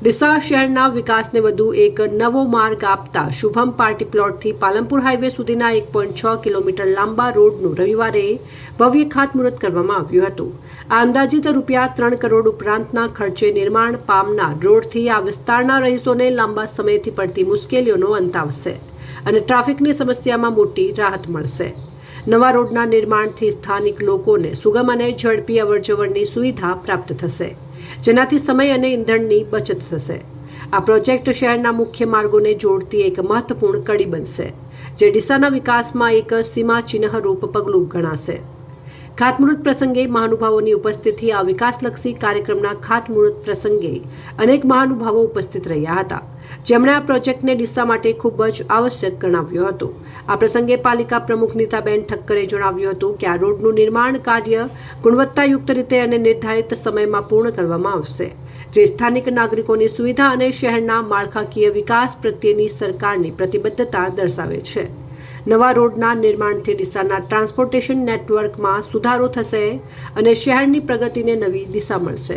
ડીસા શહેરના વિકાસને વધુ એક નવો માર્ગ આપતા શુભમ પાર્ટી પ્લોટથી પાલનપુર હાઈવે સુધીના એક પોઈન્ટ છ કિલોમીટર લાંબા રોડનું રવિવારે ભવ્ય ખાતમુહૂર્ત કરવામાં આવ્યું હતું. આ અંદાજિત રૂપિયા ત્રણ કરોડ ઉપરાંતના ખર્ચે નિર્માણ પામનાર રોડથી આ વિસ્તારના રહીશોને લાંબા સમયથી પડતી મુશ્કેલીઓનો અંત આવશે અને ટ્રાફિકની સમસ્યામાં મોટી રાહત મળશે. નવા રોડના નિર્માણથી સ્થાનિક લોકોને સુગમ અને ઝડપી અવરજવરની સુવિધા પ્રાપ્ત થશે, જેનાથી સમય અને ઇંધણની બચત થશે. આ પ્રોજેક્ટ શહેરના મુખ્ય માર્ગોને જોડતી એક મહત્વપૂર્ણ કડી બનશે, જે ડીસાના વિકાસમાં એક સીમાચિહ્નરૂપ પગલું ગણાશે. ખાતમુહૂર્ત પ્રસંગે મહાનુભાવોની ઉપસ્થિતિ આ વિકાસલક્ષી કાર્યક્રમના ખાતમુહૂર્ત પ્રસંગે અનેક મહાનુભાવો ઉપસ્થિત રહ્યા હતા. જેમણે આ પ્રોજેક્ટને દિશા માટે ખૂબ જ આવશ્યક ગણાવ્યો હતો. આ પ્રસંગે પાલિકા પ્રમુખ નીતાબેન ઠક્કરે જણાવ્યું હતું કે આ રોડનું નિર્માણ કાર્ય ગુણવત્તાયુક્ત રીતે અને નિર્ધારિત સમયમાં પૂર્ણ કરવામાં આવશે. જે સ્થાનિક નાગરિકોની સુવિધા અને શહેરના માળખાકીય વિકાસ પ્રત્યેની સરકારની પ્રતિબદ્ધતા દર્શાવે છે. નવા રોડના નિર્માણથી ડીસાના ટ્રાન્સપોર્ટેશન નેટવર્કમાં સુધારો થશે અને શહેરની પ્રગતિને નવી દિશા મળશે.